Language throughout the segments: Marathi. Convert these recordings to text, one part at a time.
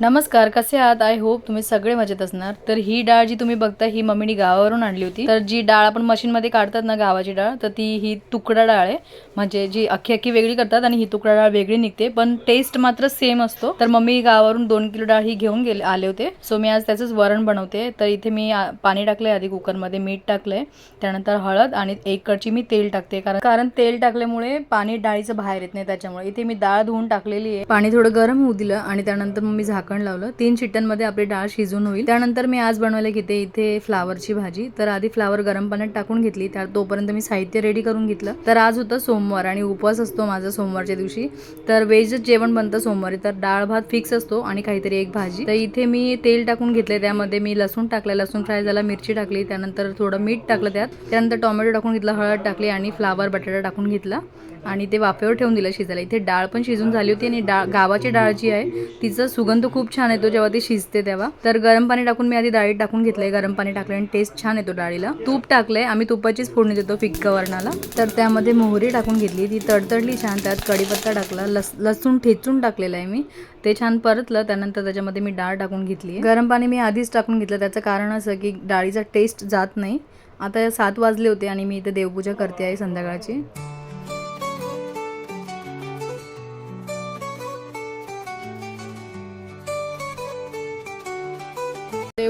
नमस्कार कसे आहात? आय होप तुम्ही सगळे मजेत असणार. तर ही डाळ जी तुम्ही बघता ही मम्मीनी गावावरून आणली होती. तर जी डाळ आपण मशीनमध्ये काढतात ना गावाची डाळ तर ती ही तुकडा डाळ आहे. म्हणजे जी अख्खी अख्खी वेगळी करतात आणि ही तुकडा डाळ वेगळी निघते. पण टेस्ट मात्र सेम असतो. तर मम्मी गावावरून दोन किलो डाळ ही घेऊन गेले आले होते. सो मी आज त्याचंच वरण बनवते. तर इथे मी पाणी टाकलंय आधी कुकरमध्ये मीठ टाकलंय. त्यानंतर हळद आणि एक कडची मी तेल टाकते. कारण कारण तेल टाकल्यामुळे पाणी डाळीचं बाहेर येत नाही त्याच्यामुळे. इथे मी डाळ धुवून टाकलेली आहे. पाणी थोडं गरम होऊ दिलं आणि त्यानंतर मग मी झाकण लावलं. तीन शिट्ट्यांमध्ये आपली डाळ शिजून होईल. त्यानंतर मी आज बनवायला घेते इथे फ्लावरची भाजी. तर आधी फ्लावर गरम पाण्यात टाकून घेतली. त्या तोपर्यंत मी साहित्य रेडी करून घेतलं. तर आज होतं सोमवार आणि उपवास असतो माझा सोमवारच्या दिवशी. तर व्हेजच जेवण बनतं सोमवारी. तर डाळ भात फिक्स असतो आणि काहीतरी एक भाजी. तर इथे मी तेल टाकून घेतले त्यामध्ये मी लसूण टाकलं लसूण फ्राय झाला मिरची टाकली. त्यानंतर थोडं मीठ टाकलं त्यात. त्यानंतर टोमॅटो टाकून घेतला हळद टाकली आणि फ्लावर बटाटा टाकून घेतला. आणि ते वाफेवर ठेवून दिलं शिजायला. इथे डाळ पण शिजून झाली होती आणि डाळ गावाची डाळ जी आहे तिचा सुगंध खूप खूप छान येतो जेव्हा ती शिजते तेव्हा. तर गरम पाणी टाकून मी आधी डाळीत टाकून घेतलंय. गरम पाणी टाकलं आणि टेस्ट छान येतो डाळीला. तूप टाकलंय. आम्ही तुपाचीच फोडणी देतो फिक्का वरणाला तर त्यामध्ये मोहरी टाकून घेतली. ती तडतडली छान. त्यात कढीपत्ता टाकला. लस लसूण ठेचून टाकलेलं आहे मी. ते छान परतलं. त्यानंतर त्याच्यामध्ये मी डाळ टाकून घेतली गरम पाणी मी आधीच टाकून घेतलं. त्याचं कारण असं की डाळीचा टेस्ट जात नाही. आता सात वाजले होते आणि मी इथे देवपूजा करते आहे संध्याकाळची.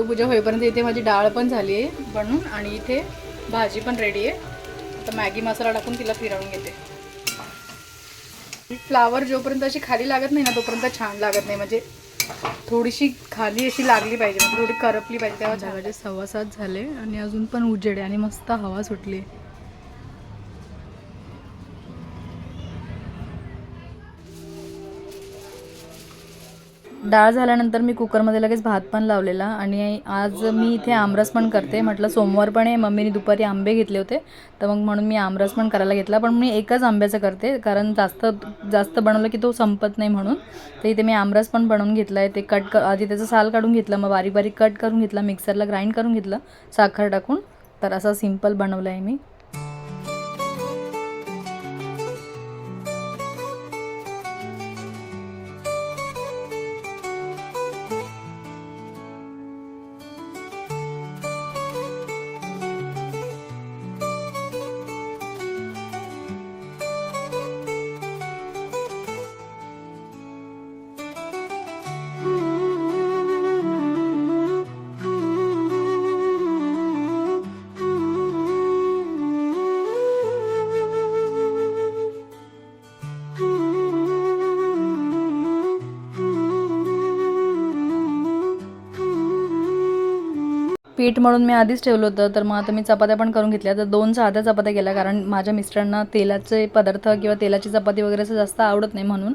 देवपूजा होईपर्यंत इथे माझी डाळ पण झाली आहे बनून आणि इथे भाजी पण रेडी आहे. आता मॅगी मसाला टाकून तिला फिरवून घेते. फ्लावर जोपर्यंत अशी खाली लागत नाही ना तोपर्यंत छान लागत नाही. म्हणजे थोडीशी खाली अशी लागली पाहिजे म्हणजे थोडी करपली पाहिजे तेव्हा झाडाचे सव्वा सात झाले आणि अजून पण उजेड आहे आणि मस्त हवा सुटली. डाळ झाल्यानंतर मी कुकरमध्ये लगेच भात पण लावलेला आणि आज मी इथे आमरस पण करते. म्हटलं सोमवार पण आहे मम्मीने दुपारी आंबे घेतले होते. तर मग म्हणून मी आमरस पण करायला घेतला. पण मी एकच आंब्याचं करते कारण जास्त जास्त बनवलं की तो संपत नाही म्हणून. तर इथे मी आमरस पण बनवून घेतला आहे ते कट क आधी त्याचं साल काढून घेतलं मग बारीक बारीक कट करून घेतला मिक्सरला ग्राइंड करून घेतलं साखर टाकून. तर असं सिंपल बनवलं आहे मी. पीठ म्हणून मी आधीच ठेवलं होतं तर मग आता मी चपात्या पण करून घेतल्या. तर दोन साध्या चपात्या केल्या कारण माझ्या मिस्टरांना तेलाचे पदार्थ किंवा तेलाची चपाती वगैरे असं जास्त आवडत नाही म्हणून.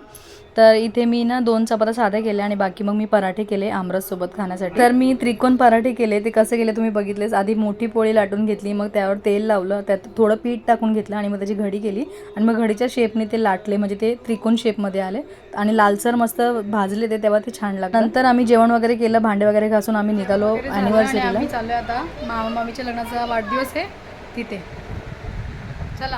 तर इथे मी ना दोन चपात्या साध्या केल्या आणि बाकी मग मी पराठे केले आमरससोबत खाण्यासाठी. तर मी त्रिकोण पराठे केले. ते कसे केले तुम्ही बघितलेच. आधी मोठी पोळी लाटून घेतली मग त्यावर तेल लावलं त्यात थोडं पीठ टाकून घेतलं आणि मग त्याची घडी केली. आणि मग घडीच्या शेपने ते लाटले म्हणजे ते त्रिकोण शेपमध्ये आले. आणि लालसर मस्त भाजले ते तेव्हा ते छान लागलं. नंतर आम्ही जेवण वगैरे केलं भांडे वगैरे घासून आम्ही निघालो अॅनिव्हर्सरीला चाललोय आता मामा मामीच्या लग्नाचा वाढदिवस आहे तिथे. चला.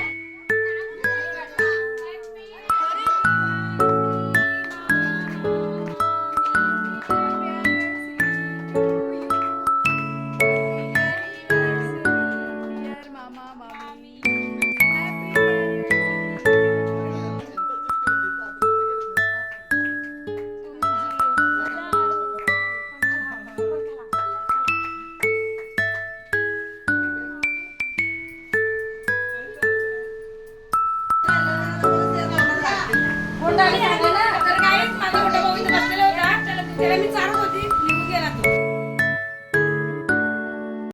Yeah.